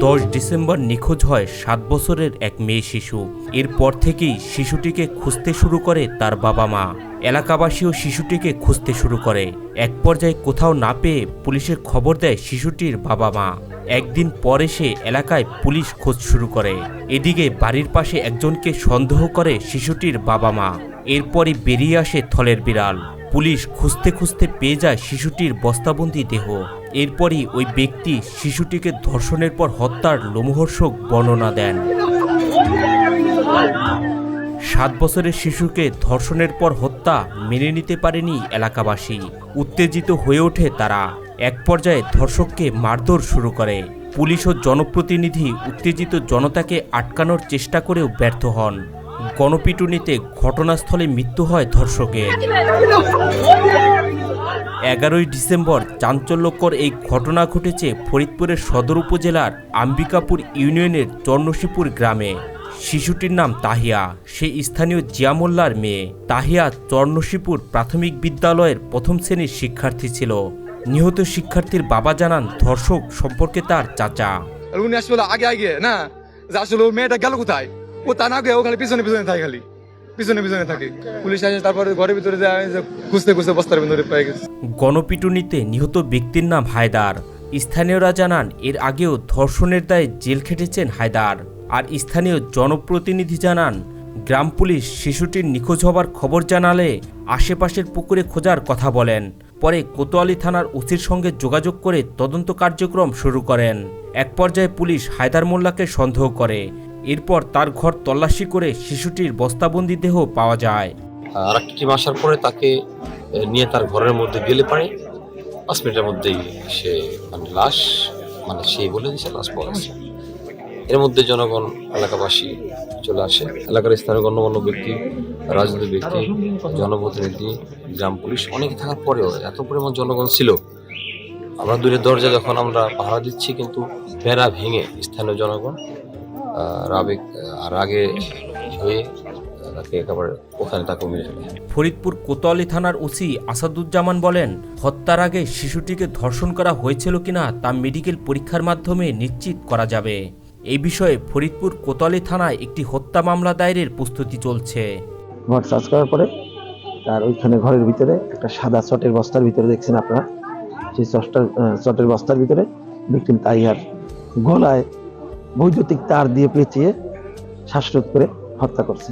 দশ ডিসেম্বর নিখোঁজ হয় সাত বছরের এক মেয়ে শিশু। এরপর থেকেই শিশুটিকে খুঁজতে শুরু করে তার বাবা মা। এলাকাবাসীও শিশুটিকে খুঁজতে শুরু করে। এক পর্যায়ে কোথাও না পেয়ে পুলিশের খবর দেয় শিশুটির বাবা মা। একদিন পর এসে এলাকায় পুলিশ খোঁজ শুরু করে। এদিকে বাড়ির পাশে একজনকে সন্দেহ করে শিশুটির বাবা মা। এরপরই বেরিয়ে আসে থলের বিড়াল। পুলিশ খুঁজতে খুঁজতে পেয়ে যায় শিশুটির বস্তাবন্দি দেহ। এরপরই ওই ব্যক্তি শিশুটিকে ধর্ষণের পর হত্যার লোমহর্ষক বর্ণনা দেন। সাত বছরের শিশুকে ধর্ষণের পর হত্যা মেনে নিতে পারেনি এলাকাবাসী। উত্তেজিত হয়ে ওঠে তারা। এক পর্যায়ে ধর্ষককে মারধর শুরু করে। পুলিশ ও জনপ্রতিনিধি উত্তেজিত জনতাকে আটকানোর চেষ্টা করেও ব্যর্থ হন। গণপিটুনিতে ঘটনাস্থলে মৃত্যু হয় ধর্ষকের। এগারোই ডিসেম্বর চাঞ্চল্যকর এই ঘটনা ঘটেছে ফরিদপুরের সদর উপজেলার আম্বিকাপুর ইউনিয়নের চর্ণশীপুর গ্রামে। শিশুটির নাম তাহিয়া। সে স্থানীয় জিয়ামোল্লার মেয়ে। তাহিয়া চর্ণশীপুর প্রাথমিক বিদ্যালয়ের প্রথম শ্রেণির শিক্ষার্থী ছিল। নিহত শিক্ষার্থীর বাবা জানান, ধর্ষক সম্পর্কে তার চাচা। উনি আসলে আগে আগে, না? আসলে মেয়েটা গেল কোথায়? ও তা না খালি পিছনে পিছনে থাকে খালি। পিছনে পিছনে থাকে। পুলিশ আসে, তারপরে ঘরের ভিতরে যায় খুঁজতে খুঁজতে বস্তার ভিতরে পেয়ে গেছে। গণপিটুনিতে নিহত ব্যক্তির নাম হায়দার। স্থানীয়রা জানান, এর আগেও ধর্ষণের দায়ে জেল খেটেছেন হায়দার। আর স্থানীয় জনপ্রতিনিধি জানান, গ্রাম পুলিশ শিশুটির নিখোঁজ হবার খবর জানালে আশেপাশের পুকুরে খোঁজার কথা বলেন। পরে কোতোয়ালি থানার ওসির সঙ্গে যোগাযোগ করে তদন্ত কার্যক্রম শুরু করেন। এক পর্যায়ে পুলিশ হায়দার মোল্লাকে সন্দেহ করে। এরপর তার ঘর তল্লাশি করে শিশুটির বস্তাবন্দি দেহ পাওয়া যায়। আর একটা আসার পরে তাকে নিয়ে তার ঘরের মধ্যে গেলে পারে। পাঁচ মিনিটের মধ্যেই সে মানে লাশ মানে সেই বলে দিয়েছে, লাশ পাওয়া গেছে। এর মধ্যে জনগণ, এলাকাবাসী চলে আসে। এলাকার স্থানীয় গণ্যমান্য ব্যক্তি, রাজনৈতিক ব্যক্তি, জনপ্রতিনিধি, গ্রাম পুলিশ অনেক থাকার পরেও এত পরিমাণ জনগণ ছিল। আমরা দূরের দরজা যখন আমরা পাহারা দিচ্ছি, কিন্তু বেড়া ভেঙে স্থানীয় জনগণ আর আগে হয়ে তাকে একেবারে ওখানে তাকে মেরে ফেলে। ফরিদপুর কোতোয়ালি থানার ওসি আসাদুজ্জামান বলেন হত্যার আগে শিশুটিকে ধর্ষণ করা হয়েছিল কিনা তা মেডিকেল পরীক্ষার মাধ্যমে নিশ্চিত করা যাবে। এই বিষয়ে ফরিদপুর কোতোয়ালি থানায় একটি হত্যা মামলা দায়েরের প্রস্তুতি চলছে। ঘর সার্চ করার পরে তার ওইখানে ঘরের ভিতরে একটা সাদা চটের বস্তার ভিতরে দেখছেন আপনারা সেই চটটার চটের বস্তার ভিতরে ভিকটিম তাইহার গলায় বৈদ্যুতিক তার দিয়ে পেঁচিয়ে শ্বাসরোধ করে হত্যা করছে।